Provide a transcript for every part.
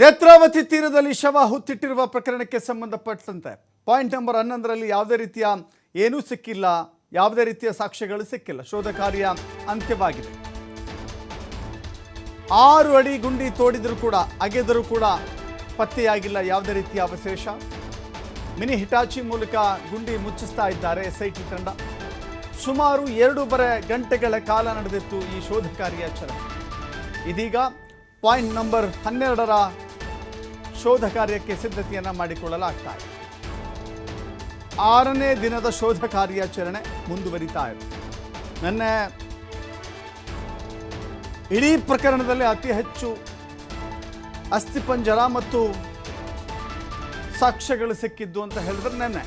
ನೇತ್ರಾವತಿ ತೀರದಲ್ಲಿ ಶವ ಹುತ್ತಿಟ್ಟಿರುವ ಪ್ರಕರಣಕ್ಕೆ ಸಂಬಂಧಪಟ್ಟಂತೆ ಪಾಯಿಂಟ್ ನಂಬರ್ ಹನ್ನೊಂದರಲ್ಲಿ ಯಾವುದೇ ರೀತಿಯ ಏನೂ ಸಿಕ್ಕಿಲ್ಲ, ಯಾವುದೇ ರೀತಿಯ ಸಾಕ್ಷ್ಯಗಳು ಸಿಕ್ಕಿಲ್ಲ. ಶೋಧ ಕಾರ್ಯ ಅಂತ್ಯವಾಗಿದೆ. ಆರು ಅಡಿ ಗುಂಡಿ ತೋಡಿದರೂ ಕೂಡ, ಅಗೆದರೂ ಕೂಡ ಪತ್ತೆಯಾಗಿಲ್ಲ ಯಾವುದೇ ರೀತಿಯ ಅವಶೇಷ. ಮಿನಿ ಹಿಟಾಚಿ ಮೂಲಕ ಗುಂಡಿ ಮುಚ್ಚಿಸ್ತಾ ಇದ್ದಾರೆ ಎಸ್ಐಟಿ ತಂಡ. ಸುಮಾರು ಎರಡೂವರೆ ಗಂಟೆಗಳ ಕಾಲ ನಡೆದಿತ್ತು ಈ ಶೋಧ ಕಾರ್ಯಾಚರಣೆ. ಇದೀಗ ಪಾಯಿಂಟ್ ನಂಬರ್ ಹನ್ನೆರಡರ ಶೋಧ ಕಾರ್ಯಕ್ಕೆ ಸಿದ್ಧತೆಯನ್ನು ಮಾಡಿಕೊಳ್ಳಲಾಗ್ತಾ ಇದೆ ಆರನೇ ದಿನದ ಶೋಧ ಕಾರ್ಯಾಚರಣೆ ಮುಂದುವರಿತಾ ಇದೆ. ನಿನ್ನೆ ಇಡೀ ಪ್ರಕರಣದಲ್ಲಿ ಅತಿ ಹೆಚ್ಚು ಅಸ್ಥಿಪಂಜರ ಮತ್ತು ಸಾಕ್ಷ್ಯಗಳು ಸಿಕ್ಕಿದ್ದು ಅಂತ ಹೇಳಿದ್ರೆ ನೆನ್ನೆ.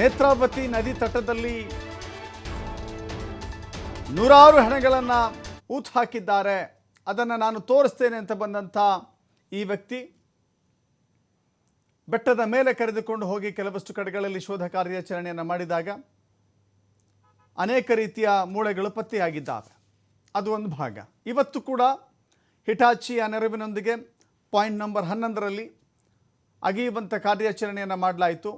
ನೇತ್ರಾವತಿ ನದಿ ತಟದಲ್ಲಿ ನೂರಾರು ಹೆಣಗಳನ್ನು ಊತ್ ಹಾಕಿದ್ದಾರೆ. ಅದನ್ನು ನಾನು ತೋರಿಸ್ತೇನೆ ಅಂತ ಬಂದಂಥ ಈ ವ್ಯಕ್ತಿ ಬೆಟ್ಟದ ಮೇಲೆ ಕರೆದುಕೊಂಡು ಹೋಗಿ ಕೆಲವಷ್ಟು ಕಡೆಗಳಲ್ಲಿ ಶೋಧ ಕಾರ್ಯಾಚರಣೆಯನ್ನು ಮಾಡಿದಾಗ ಅನೇಕ ರೀತಿಯ ಮೂಳೆಗಳು ಪತ್ತೆಯಾಗಿದ್ದಾವೆ ಅದು ಒಂದು ಭಾಗ. ಇವತ್ತು ಕೂಡ ಹಿಟಾಚಿಯ ನೆರವಿನೊಂದಿಗೆ ಪಾಯಿಂಟ್ ನಂಬರ್ ಹನ್ನೊಂದರಲ್ಲಿ ಅಗೆಯುವಂಥ ಕಾರ್ಯಾಚರಣೆಯನ್ನು ಮಾಡಲಾಯಿತು.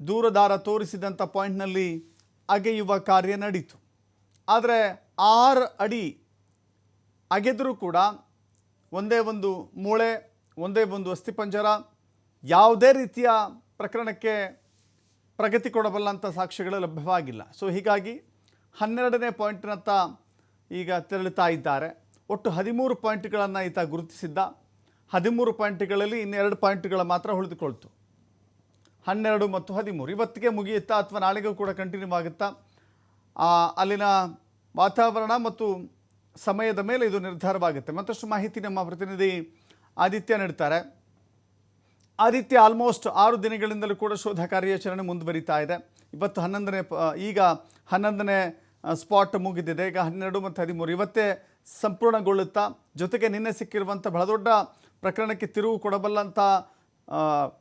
ದೂರದಾರ ತೋರಿಸಿದಂಥ ಪಾಯಿಂಟ್ನಲ್ಲಿ ಅಗೆಯುವ ಕಾರ್ಯ ನಡೀತು. ಆದರೆ ಆರು ಅಡಿ ಅಗೆದರೂ ಕೂಡ ಒಂದೇ ಒಂದು ಮೂಳೆ, ಒಂದೇ ಒಂದು ಅಸ್ಥಿಪಂಜರ ಯಾವುದೇ ರೀತಿಯ ಪ್ರಕರಣಕ್ಕೆ ಪ್ರಗತಿ ಕೊಡಬಲ್ಲಂಥ ಸಾಕ್ಷ್ಯಗಳು ಲಭ್ಯವಾಗಿಲ್ಲ. ಸೊ ಹೀಗಾಗಿ ಹನ್ನೆರಡನೇ ಪಾಯಿಂಟ್ನತ್ತ ಈಗ ತೆರಳುತ್ತಾ ಇದ್ದಾರೆ. ಒಟ್ಟು ಹದಿಮೂರು ಪಾಯಿಂಟ್ಗಳನ್ನು ಈತ ಗುರುತಿಸಿದ್ದ. ಹದಿಮೂರು ಪಾಯಿಂಟ್ಗಳಲ್ಲಿ ಇನ್ನೆರಡು ಪಾಯಿಂಟ್ಗಳು ಮಾತ್ರ ಉಳಿದುಕೊಳ್ತು. ಹನ್ನೆರಡು ಮತ್ತು ಹದಿಮೂರು. ಇವತ್ತಿಗೆ ಮುಗಿಯುತ್ತಾ ಅಥವಾ ನಾಳೆಗೂ ಕೂಡ ಕಂಟಿನ್ಯೂ ಆಗುತ್ತಾ? ಅಲ್ಲಿನ ವಾತಾವರಣ ಮತ್ತು ಸಮಯದ ಮೇಲೆ ಇದು ನಿರ್ಧಾರವಾಗುತ್ತೆ. ಮತ್ತಷ್ಟು ಮಾಹಿತಿ ನಮ್ಮ ಪ್ರತಿನಿಧಿ ಆದಿತ್ಯ ನೀಡ್ತಾರೆ. ಆದಿತ್ಯ ಆಲ್ಮೋಸ್ಟ್ ಆರು ದಿನಗಳಿಂದಲೂ ಕೂಡ ಶೋಧ ಕಾರ್ಯಾಚರಣೆ ಮುಂದುವರಿತಾ ಇದೆ. ಇವತ್ತು ಹನ್ನೊಂದನೇ ಈಗ ಹನ್ನೊಂದನೇ ಸ್ಪಾಟ್ ಮುಗಿದಿದೆ. ಈಗ ಹನ್ನೆರಡು ಮತ್ತು ಹದಿಮೂರು ಇವತ್ತೇ ಸಂಪೂರ್ಣಗೊಳ್ಳುತ್ತಾ, ಜೊತೆಗೆ ನಿನ್ನೆ ಸಿಕ್ಕಿರುವಂಥ ಬಹಳ ದೊಡ್ಡ ಪ್ರಕರಣಕ್ಕೆ ತಿರುವು ಕೊಡಬಲ್ಲಂಥ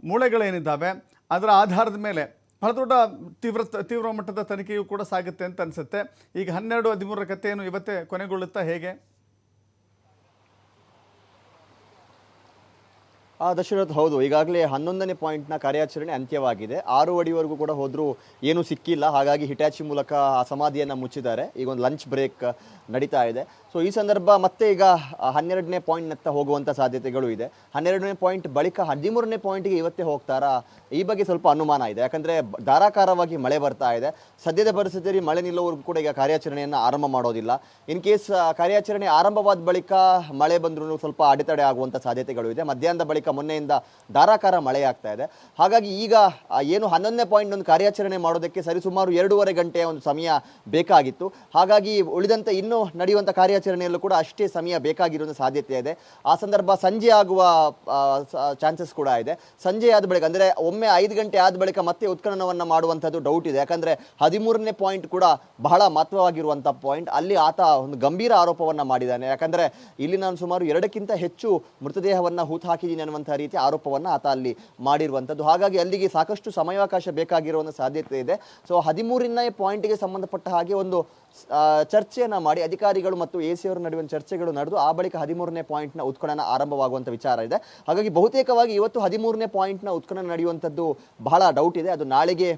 ಮೂಳೆಗಳೇನಿದ್ದಾವೆ, ಅದರ ಆಧಾರದ ಮೇಲೆ ಬಹಳ ದೊಡ್ಡ ತೀವ್ರ ತೀವ್ರ ಮಟ್ಟದ ತನಿಖೆಯೂ ಕೂಡ ಸಾಗುತ್ತೆ ಅಂತ ಅನಿಸುತ್ತೆ. ಈಗ ಹನ್ನೆರಡು ಹದಿಮೂರರ ಕಥೆಯನ್ನು ಇವತ್ತೇ ಕೊನೆಗೊಳ್ಳುತ್ತಾ ಹೇಗೆ? ದಶರಥ್ ಹೌದು, ಈಗಾಗಲೇ ಹನ್ನೊಂದನೇ ಪಾಯಿಂಟ್ನ ಕಾರ್ಯಾಚರಣೆ ಅಂತ್ಯವಾಗಿದೆ. ಆರು ಅಡಿವರೆಗೂ ಕೂಡ ಹೋದರೂ ಏನೂ ಸಿಕ್ಕಿಲ್ಲ. ಹಾಗಾಗಿ ಹಿಟಾಚಿ ಮೂಲಕ ಆ ಸಮಾಧಿಯನ್ನು ಮುಚ್ಚಿದ್ದಾರೆ. ಈಗ ಒಂದು ಲಂಚ್ ಬ್ರೇಕ್ ನಡೀತಾ ಇದೆ. ಸೊ ಈ ಸಂದರ್ಭ ಮತ್ತೆ ಈಗ ಹನ್ನೆರಡನೇ ಪಾಯಿಂಟ್ನತ್ತ ಹೋಗುವಂಥ ಸಾಧ್ಯತೆಗಳು ಇದೆ. ಹನ್ನೆರಡನೇ ಪಾಯಿಂಟ್ ಬಳಿಕ ಹದಿಮೂರನೇ ಪಾಯಿಂಟ್ಗೆ ಇವತ್ತೇ ಹೋಗ್ತಾರಾ? ಈ ಬಗ್ಗೆ ಸ್ವಲ್ಪ ಅನುಮಾನ ಇದೆ. ಯಾಕಂದರೆ ಧಾರಾಕಾರವಾಗಿ ಮಳೆ ಬರ್ತಾ ಇದೆ. ಸದ್ಯದ ಪರಿಸ್ಥಿತಿಯಲ್ಲಿ ಮಳೆ ನಿಲ್ಲೋವರೆಗೂ ಕೂಡ ಈಗ ಕಾರ್ಯಾಚರಣೆಯನ್ನು ಆರಂಭ ಮಾಡೋದಿಲ್ಲ. ಇನ್ ಕೇಸ್ ಕಾರ್ಯಾಚರಣೆ ಆರಂಭವಾದ ಬಳಿಕ ಮಳೆ ಬಂದರೂ ಸ್ವಲ್ಪ ಅಡೆತಡೆ ಆಗುವಂಥ ಸಾಧ್ಯತೆಗಳು ಇದೆ. ಮಧ್ಯಾಹ್ನದ ಬಳಿಕ ಮೊನ್ನೆಯಿಂದ ಧಾರಾಕಾರ ಮಳೆಯಾಗ್ತಾ ಇದೆ. ಹಾಗಾಗಿ ಈಗ ಏನು ಹನ್ನೊಂದನೇ ಪಾಯಿಂಟ್ ಒಂದು ಕಾರ್ಯಾಚರಣೆ ಮಾಡೋದಕ್ಕೆ ಸರಿಸುಮಾರು ಎರಡೂವರೆ ಗಂಟೆಯ ಒಂದು ಸಮಯ ಬೇಕಾಗಿತ್ತು. ಹಾಗಾಗಿ ಉಳಿದಂತೆ ಇನ್ನೂ ನಡೆಯುವಂಥ ಕಾರ್ಯಾಚರಣೆಯಲ್ಲೂ ಕೂಡ ಅಷ್ಟೇ ಸಮಯ ಬೇಕಾಗಿರುವಂಥ ಸಾಧ್ಯತೆ ಇದೆ. ಆ ಸಂದರ್ಭ ಸಂಜೆ ಆಗುವ ಚಾನ್ಸಸ್ ಕೂಡ ಇದೆ. ಸಂಜೆ ಆದ ಬಳಿಕ, ಅಂದರೆ ಒಮ್ಮೆ ಐದು ಗಂಟೆ ಆದ ಬಳಿಕ ಮತ್ತೆ ಉತ್ಖನನವನ್ನು ಮಾಡುವಂಥದ್ದು ಡೌಟ್ ಇದೆ. ಯಾಕಂದರೆ ಹದಿಮೂರನೇ ಪಾಯಿಂಟ್ ಕೂಡ ಬಹಳ ಮಹತ್ವವಾಗಿರುವಂಥ ಪಾಯಿಂಟ್ ಅಲ್ಲಿ ಆತ ಒಂದು ಗಂಭೀರ ಆರೋಪವನ್ನು ಮಾಡಿದ್ದಾನೆ. ಯಾಕಂದರೆ ಇಲ್ಲಿ ನಾನು ಸುಮಾರು ಎರಡಕ್ಕಿಂತ ಹೆಚ್ಚು ಮೃತದೇಹವನ್ನು ಹೂತು ಹಾಕಿದ್ದೀನಿ ಅನ್ನುವಂಥ ರೀತಿ ಆರೋಪವನ್ನು ಆತ ಅಲ್ಲಿ ಮಾಡಿರುವಂಥದ್ದು. ಹಾಗಾಗಿ ಅಲ್ಲಿಗೆ ಸಾಕಷ್ಟು ಸಮಯಾವಕಾಶ ಬೇಕಾಗಿರುವಂಥ ಸಾಧ್ಯತೆ ಇದೆ. ಸೊ ಹದಿಮೂರನೇ ಪಾಯಿಂಟ್ಗೆ ಸಂಬಂಧಪಟ್ಟ ಹಾಗೆ ಒಂದು ಚರ್ಚೆಯನ್ನು ಮಾಡಿ, ಅಧಿಕಾರಿಗಳು ಮತ್ತು ಎ ಸಿ ಅವರ ನಡುವಿನ ಚರ್ಚೆಗಳು ನಡೆದು, ಆ ಬಳಿಕ ಹದಿಮೂರನೇ ಪಾಯಿಂಟ್ನ ಉತ್ಖನನ ಆರಂಭವಾಗುವಂಥ ವಿಚಾರ ಇದೆ. ಹಾಗಾಗಿ ಬಹುತೇಕವಾಗಿ ಇವತ್ತು ಹದಿಮೂರನೇ ಪಾಯಿಂಟ್ನ ಉತ್ಖನನ ನಡೆಯುವಂಥದ್ದು ಬಹಳ ಡೌಟ್ ಇದೆ. ಅದು ನಾಳೆಗೆ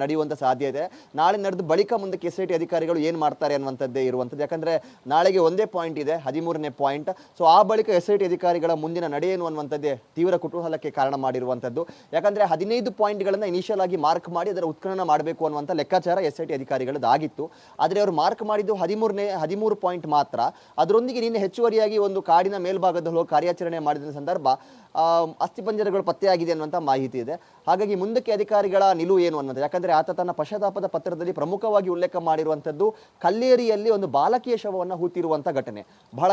ನಡೆಯುವಂಥ ಇದೆ. ನಾಳೆ ನಡೆದು ಬಳಿಕ ಮುಂದಕ್ಕೆ ಎಸ್ ಐ ಟಿ ಅಧಿಕಾರಿಗಳು ಏನು ಮಾಡ್ತಾರೆ ಅನ್ನುವಂಥದ್ದೇ ಇರುವಂಥದ್ದು. ಯಾಕಂದರೆ ನಾಳೆಗೆ ಒಂದೇ ಪಾಯಿಂಟ್ ಇದೆ, ಹದಿಮೂರನೇ ಪಾಯಿಂಟ್ ಸೊ ಆ ಬಳಿಕ ಎಸ್ ಐ ಟಿ ಅಧಿಕಾರಿಗಳ ಮುಂದಿನ ನಡೆ ಏನು ಅನ್ನುವಂಥದ್ದೇ ತೀವ್ರ ಕುತೂಹಲಕ್ಕೆ ಕಾರಣ ಮಾಡಿರುವಂಥದ್ದು. ಯಾಕಂದರೆ ಹದಿನೈದು ಪಾಯಿಂಟ್ಗಳನ್ನು ಇನಿಷಿಯಲ್ ಆಗಿ ಮಾರ್ಕ್ ಮಾಡಿ ಅದರ ಉತ್ಖನನ ಮಾಡಬೇಕು ಅನ್ನುವಂಥ ಲೆಕ್ಕಾಚಾರ ಎಸ್ ಐ ಟಿ ಅಧಿಕಾರಿಗಳದ್ದಾಗಿತ್ತು. ಆದರೆ ಅವರು ಮಾರ್ಕ್ ಮಾಡಿದ್ದು ಹದಿಮೂರನೇ, ಹದಿಮೂರು ಪಾಯಿಂಟ್ ಮಾತ್ರ. ಅದರೊಂದಿಗೆ ನಿನ್ನೆ ಹೆಚ್ಚುವರಿಯಾಗಿ ಒಂದು ಕಾಡಿನ ಮೇಲ್ಭಾಗದಲ್ಲಿ ಹೋಗಿ ಕಾರ್ಯಾಚರಣೆ ಮಾಡಿದ ಸಂದರ್ಭ ಅಸ್ಥಿಪಂಜರಗಳು ಪತ್ತೆಯಾಗಿದೆ ಅನ್ನುವಂಥ ಮಾಹಿತಿ ಇದೆ. ಹಾಗಾಗಿ ಮುಂದಕ್ಕೆ ಅಧಿಕಾರಿಗಳ ನಿಲುವು ಏನು ಅನ್ನೋದು ಯಾಕಂದರೆ ಆತ ತನ್ನ ಪಶ್ಚಾತ್ತಾಪದ ಪತ್ರದಲ್ಲಿ ಪ್ರಮುಖವಾಗಿ ಉಲ್ಲೇಖ ಮಾಡಿರುವಂಥದ್ದು ಕಲ್ಲೇರಿಯಲ್ಲಿ ಒಂದು ಬಾಲಕಿಯ ಶವವನ್ನು ಹೂತಿರುವಂಥ ಘಟನೆ. ಬಹಳ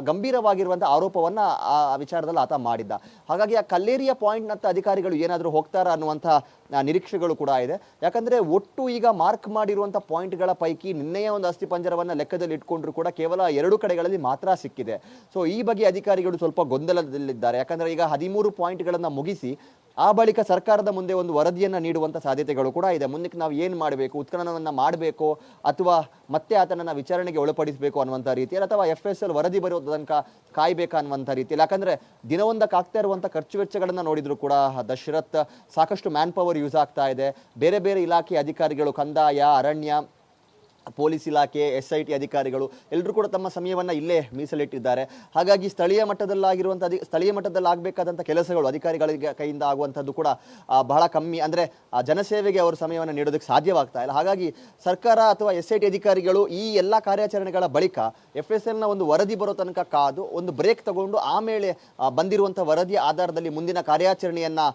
ಗಂಭೀರವಾಗಿರುವಂಥ ಆರೋಪವನ್ನು ಆ ವಿಚಾರದಲ್ಲಿ ಆತ ಮಾಡಿದ್ದ. ಹಾಗಾಗಿ ಆ ಕಲ್ಲೇರಿಯ ಪಾಯಿಂಟ್ನತ್ತ ಅಧಿಕಾರಿಗಳು ಏನಾದರೂ ಹೋಗ್ತಾರಾ ಅನ್ನುವಂಥ ನಿರೀಕ್ಷೆಗಳು ಕೂಡ ಇದೆ. ಯಾಕಂದರೆ ಒಟ್ಟು ಈಗ ಮಾರ್ಕ್ ಮಾಡಿರುವಂಥ ಪಾಯಿಂಟ್ಗಳ ಪೈಕಿ ನಿನ್ನೆಯ ಒಂದು ಅಸ್ಥಿಪಂಜರವನ್ನು ಲೆಕ್ಕದಲ್ಲಿ ಇಟ್ಕೊಂಡ್ರು ಕೂಡ ಕೇವಲ ಎರಡು ಕಡೆಗಳಲ್ಲಿ ಮಾತ್ರ ಸಿಕ್ಕಿದೆ. ಸೊ, ಈ ಬಗ್ಗೆ ಅಧಿಕಾರಿಗಳು ಸ್ವಲ್ಪ ಗೊಂದಲದಲ್ಲಿದ್ದಾರೆ. ಯಾಕಂದರೆ ಈಗ ಹದಿಮೂರು ಪಾಯಿಂಟ್ಗಳನ್ನು ಮುಗಿಸಿ, ಆ ಬಳಿಕ ಸರ್ಕಾರದ ಮುಂದೆ ಒಂದು ವರದಿಯನ್ನು ನೀಡುವಂಥ ಸಾಧ್ಯತೆಗಳು ಕೂಡ ಇದೆ. ಮುಂದಕ್ಕೆ ನಾವು ಏನು ಮಾಡಬೇಕು, ಉತ್ಖನನವನ್ನು ಮಾಡಬೇಕು ಅಥವಾ ಮತ್ತೆ ಆತನನ್ನು ವಿಚಾರಣೆಗೆ ಒಳಪಡಿಸಬೇಕು ಅನ್ನುವಂಥ ರೀತಿಯಲ್ಲಿ ಅಥವಾ ಎಫ್ ಎಸ್ ಎಲ್ ವರದಿ ಬರೋ ತನಕ ಕಾಯ್ಬೇಕಾ ಅನ್ನುವಂಥ ರೀತಿಯಲ್ಲಿ. ಯಾಕಂದರೆ ದಿನವೊಂದಕ್ಕೆ ಆಗ್ತಾ ಇರುವಂಥ ಖರ್ಚು ವೆಚ್ಚಗಳನ್ನು ನೋಡಿದರೂ ಕೂಡ ದಶರಥ್ ಸಾಕಷ್ಟು ಮ್ಯಾನ್ ಪವರ್ ಯೂಸ್ ಆಗ್ತಾ ಇದೆ. ಬೇರೆ ಬೇರೆ ಇಲಾಖೆ ಅಧಿಕಾರಿಗಳು ಕಂದಾಯ, ಅರಣ್ಯ ಪೊಲೀಸ್ ಇಲಾಖೆ ಎಸ್ ಐ ಟಿ ಅಧಿಕಾರಿಗಳು ಎಲ್ಲರೂ ಕೂಡ ತಮ್ಮ ಸಮಯವನ್ನು ಇಲ್ಲೇ ಮೀಸಲಿಟ್ಟಿದ್ದಾರೆ. ಹಾಗಾಗಿ ಸ್ಥಳೀಯ ಮಟ್ಟದಲ್ಲಾಗಿರುವಂಥ ಅಧಿ, ಸ್ಥಳೀಯ ಮಟ್ಟದಲ್ಲಿ ಆಗಬೇಕಾದಂಥ ಕೆಲಸಗಳು ಅಧಿಕಾರಿಗಳಿಗೆ ಕೈಯಿಂದ ಆಗುವಂಥದ್ದು ಕೂಡ ಬಹಳ ಕಮ್ಮಿ. ಅಂದರೆ ಜನಸೇವೆಗೆ ಅವರು ಸಮಯವನ್ನು ನೀಡೋದಕ್ಕೆ ಸಾಧ್ಯವಾಗ್ತಾ ಇಲ್ಲ. ಹಾಗಾಗಿ ಸರ್ಕಾರ ಅಥವಾ ಎಸ್ ಐ ಟಿ ಅಧಿಕಾರಿಗಳು ಈ ಎಲ್ಲ ಕಾರ್ಯಾಚರಣೆಗಳ ಬಳಿಕ ಎಫ್ ಎಸ್ ಎಲ್ನ ಒಂದು ವರದಿ ಬರೋ ತನಕ ಕಾದು ಒಂದು ಬ್ರೇಕ್ ತಗೊಂಡು ಆಮೇಲೆ ಬಂದಿರುವಂಥ ವರದಿಯ ಆಧಾರದಲ್ಲಿ ಮುಂದಿನ ಕಾರ್ಯಾಚರಣೆಯನ್ನು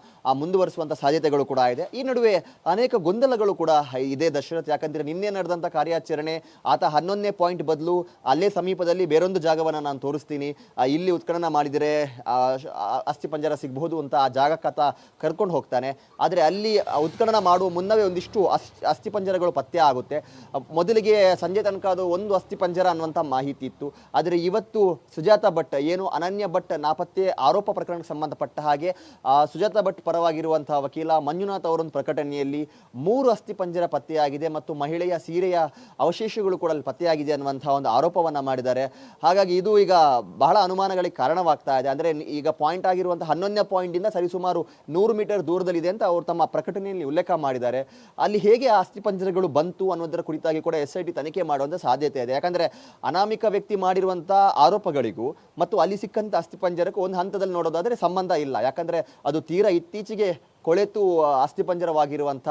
ಮುಂದುವರಿಸುವಂಥ ಸಾಧ್ಯತೆಗಳು ಕೂಡ ಇದೆ. ಈ ನಡುವೆ ಅನೇಕ ಗೊಂದಲಗಳು ಕೂಡ ಇದೆ ದಶರಥ್ ಯಾಕಂದರೆ ನಿನ್ನೆ ನಡೆದಂಥ ಕಾರ್ಯಾಚರಣೆ ಆತ ಹನ್ನೊಂದನೇ ಪಾಯಿಂಟ್ ಬದಲು ಅಲ್ಲೇ ಸಮೀಪದಲ್ಲಿ ಬೇರೊಂದು ಜಾಗವನ್ನು ನಾನು ತೋರಿಸ್ತೀನಿ. ಇಲ್ಲಿ ಉತ್ಖನನ ಮಾಡಿದರೆ ಆ, ಪಂಜರ ಸಿಗಬಹುದು ಅಂತ ಆ ಜಾಗಕ್ಕಾತ ಕರ್ಕೊಂಡು ಹೋಗ್ತಾನೆ. ಆದರೆ ಅಲ್ಲಿ ಉತ್ಖನನ ಮಾಡುವ ಮುನ್ನವೇ ಒಂದಿಷ್ಟು ಅಸ್ಥಿ ಅಸ್ಥಿಪಂಜರಗಳು ಪತ್ತೆ ಆಗುತ್ತೆ. ಮೊದಲಿಗೆ ಸಂಜೆ ತನಕ ಅದು ಒಂದು ಅಸ್ಥಿಪಂಜರ ಅನ್ನುವಂಥ ಮಾಹಿತಿ ಇತ್ತು. ಆದರೆ ಇವತ್ತು ಸುಜಾತ ಭಟ್ ಏನು ಅನನ್ಯ ಭಟ್ ನಾಪತ್ತೆ ಆರೋಪ ಪ್ರಕರಣಕ್ಕೆ ಸಂಬಂಧಪಟ್ಟ ಹಾಗೆ ಸುಜಾತ ಭಟ್ ಪರವಾಗಿರುವಂತಹ ವಕೀಲ ಮಂಜುನಾಥ್ ಅವರೊಂದು ಪ್ರಕಟಣೆಯಲ್ಲಿ ಮೂರು ಅಸ್ಥಿಪಂಜರ ಪತ್ತೆಯಾಗಿದೆ ಮತ್ತು ಮಹಿಳೆಯ ಸೀರೆಯ ಅವಶೇಷಗಳು ಕೂಡ ಅಲ್ಲಿ ಪತ್ತೆಯಾಗಿದೆ ಅನ್ನುವಂತಹ ಒಂದು ಆರೋಪವನ್ನು ಮಾಡಿದ್ದಾರೆ. ಹಾಗಾಗಿ ಇದು ಈಗ ಬಹಳ ಅನುಮಾನಗಳಿಗೆ ಕಾರಣವಾಗ್ತಾ ಇದೆ. ಅಂದ್ರೆ ಈಗ ಪಾಯಿಂಟ್ ಆಗಿರುವಂಥ ಹನ್ನೊಂದನೇ ಪಾಯಿಂಟ್ ಇಂದ ಸರಿಸುಮಾರು ನೂರು ಮೀಟರ್ ದೂರದಲ್ಲಿದೆ ಅಂತ ಅವರು ತಮ್ಮ ಪ್ರಕಟಣೆಯಲ್ಲಿ ಉಲ್ಲೇಖ ಮಾಡಿದ್ದಾರೆ. ಅಲ್ಲಿ ಹೇಗೆ ಆಸ್ತಿ ಅಸ್ಥಿಪಂಜರಗಳು ಬಂತು ಅನ್ನೋದರ ಕುರಿತಾಗಿ ಕೂಡ ಎಸ್ ಐ ಟಿ ತನಿಖೆ ಮಾಡುವಂಥ ಸಾಧ್ಯತೆ ಇದೆ. ಯಾಕಂದ್ರೆ ಅನಾಮಿಕ ವ್ಯಕ್ತಿ ಮಾಡಿರುವಂಥ ಆರೋಪಗಳಿಗೂ ಮತ್ತು ಅಲ್ಲಿ ಸಿಕ್ಕಂತ ಅಸ್ಥಿಪಂಜರಕ್ಕೂ ಒಂದು ಹಂತದಲ್ಲಿ ನೋಡೋದಾದರೆ ಸಂಬಂಧ ಇಲ್ಲ. ಯಾಕಂದ್ರೆ ಅದು ತೀರಾ ಇತ್ತೀಚೆಗೆ ಕೊಳೆತು ಅಸ್ಥಿ ಅಸ್ಥಿಪಂಜರವಾಗಿರುವಂಥ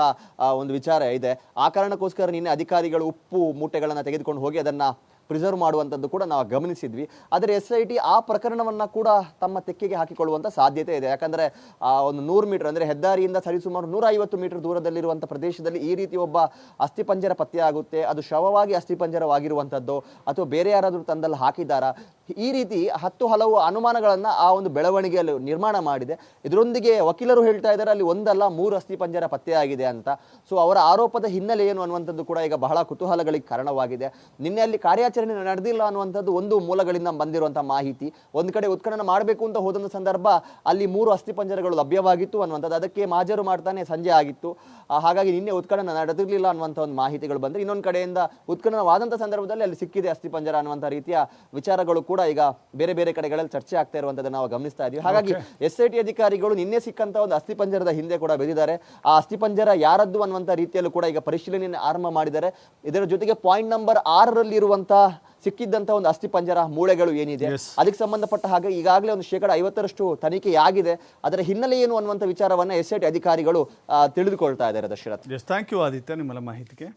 ಒಂದು ವಿಚಾರ ಇದೆ. ಆ ಕಾರಣಕ್ಕೋಸ್ಕರ ನಿನ್ನೆ ಅಧಿಕಾರಿಗಳು ಉಪ್ಪು ಮೂಟೆಗಳನ್ನು ತೆಗೆದುಕೊಂಡು ಹೋಗಿ ಅದನ್ನು ಪ್ರಿಸರ್ವ್ ಮಾಡುವಂಥದ್ದು ಕೂಡ ನಾವು ಗಮನಿಸಿದ್ವಿ. ಆದರೆ ಎಸ್ ಐ ಟಿ ಆ ಪ್ರಕರಣವನ್ನು ಕೂಡ ತಮ್ಮ ತೆಕ್ಕೆಗೆ ಹಾಕಿಕೊಳ್ಳುವಂಥ ಸಾಧ್ಯತೆ ಇದೆ. ಯಾಕಂದರೆ, ಆ, ಒಂದು ನೂರು ಮೀಟರ್ ಅಂದರೆ ಹೆದ್ದಾರಿಯಿಂದ ಸರಿಸುಮಾರು ನೂರ ಐವತ್ತು ಮೀಟರ್ ದೂರದಲ್ಲಿರುವಂಥ ಪ್ರದೇಶದಲ್ಲಿ ಈ ರೀತಿ ಒಬ್ಬ ಅಸ್ಥಿಪಂಜರ ಪತ್ತೆಯಾಗುತ್ತೆ ಅದು ಶವವಾಗಿ ಅಸ್ಥಿಪಂಜರವಾಗಿರುವಂಥದ್ದು ಅಥವಾ ಬೇರೆ ಯಾರಾದರೂ ತಂದಲ್ಲಿ ಹಾಕಿದ್ದಾರಾ? ಈ ರೀತಿ ಹತ್ತು ಹಲವು ಅನುಮಾನಗಳನ್ನು ಆ ಒಂದು ಬೆಳವಣಿಗೆಯಲ್ಲಿ ನಿರ್ಮಾಣ ಮಾಡಿದೆ. ಇದರೊಂದಿಗೆ ವಕೀಲರು ಹೇಳ್ತಾ ಇದ್ದಾರೆ, ಅಲ್ಲಿ ಒಂದಲ್ಲ, ಮೂರು ಅಸ್ಥಿಪಂಜರ ಪತ್ತೆಯಾಗಿದೆ ಅಂತ. ಸೊ ಅವರ ಆರೋಪದ ಹಿನ್ನೆಲೆ ಏನು ಅನ್ನುವಂಥದ್ದು ಕೂಡ ಈಗ ಬಹಳ ಕುತೂಹಲಗಳಿಗೆ ಕಾರಣವಾಗಿದೆ. ನಿನ್ನೆ ಅಲ್ಲಿ ಕಾರ್ಯಾಚರಣೆ ನಡೆದಿಲ್ಲ ಅನ್ನುವಂಥದ್ದು ಒಂದು ಮೂಲಗಳಿಂದ ಬಂದಿರುವಂತಹ ಮಾಹಿತಿ. ಒಂದು ಕಡೆ ಉತ್ಖನನ ಮಾಡಬೇಕು ಅಂತ ಹೋದಂಥ ಸಂದರ್ಭ ಅಲ್ಲಿ ಮೂರು ಅಸ್ಥಿಪಂಜರಗಳು ಲಭ್ಯವಾಗಿತ್ತು ಅನ್ನುವಂಥದ್ದು. ಅದಕ್ಕೆ ಮಾಜರು ಮಾಡ್ತಾನೆ ಸಂಜೆ ಆಗಿತ್ತು. ಹಾಗಾಗಿ ನಿನ್ನೆ ಉತ್ಖನನ ನಡೆದಿರಲಿಲ್ಲ ಅನ್ನುವಂಥ ಒಂದು ಮಾಹಿತಿಗಳು ಬಂದರೆ ಇನ್ನೊಂದು ಕಡೆಯಿಂದ ಉತ್ಖನನವಾದಂಥ ಸಂದರ್ಭದಲ್ಲಿ ಅಲ್ಲಿ ಸಿಕ್ಕಿದೆ ಅಸ್ಥಿಪಂಜರ ಅನ್ನುವಂಥ ರೀತಿಯ ವಿಚಾರಗಳು ಕೂಡ ಈಗ ಬೇರೆ ಬೇರೆ ಕಡೆಗಳಲ್ಲಿ ಚರ್ಚೆ ಆಗ್ತಾ ಇರುವಂಥದ್ದು ನಾವು ಗಮನಿಸ್ತಾ ಇದ್ದೀವಿ. ಹಾಗಾಗಿ ಎಸ್ ಐ ಟಿ ಅಧಿಕಾರಿಗಳು ನಿನ್ನೆ ಸಿಕ್ಕಂಥ ಒಂದು ಅಸ್ಥಿಪಂಜರದ ಹಿಂದೆ ಕೂಡ ಬೆದಿದ್ದಾರೆ ಆ ಅಸ್ಥಿಪಂಜರ ಯಾರದ್ದು ಅನ್ನುವಂಥ ರೀತಿಯಲ್ಲೂ ಕೂಡ ಈಗ ಪರಿಶೀಲನೆಯನ್ನು ಆರಂಭ ಮಾಡಿದ್ದಾರೆ. ಇದರ ಜೊತೆಗೆ ಪಾಯಿಂಟ್ ನಂಬರ್ ಆರರಲ್ಲಿ ಇರುವಂತ ಸಿಕ್ಕಿದ್ದಂತ ಒಂದು ಅಸ್ಥಿಪಂಜರ ಮೂಳೆಗಳು ಏನಿದೆ. ಅದಕ್ಕೆ ಸಂಬಂಧಪಟ್ಟ ಹಾಗೆ ಈಗಾಗಲೇ ಒಂದು ಶೇಕಡ ಐವತ್ತರಷ್ಟು ತನಿಖೆ ಆಗಿದೆ ಅದರ ಹಿನ್ನೆಲೆ ಏನು ಅನ್ನುವಂಥ ವಿಚಾರವನ್ನ ಎಸ್ ಐ ಟಿ ಅಧಿಕಾರಿಗಳು ತಿಳಿದುಕೊಳ್ತಾ ಇದ್ದಾರೆ ದಶರಥ್. ಥ್ಯಾಂಕ್ ಯು ಆದಿತ್ಯ ನಿಮ್ಮೆಲ್ಲ ಮಾಹಿತಿಗೆ.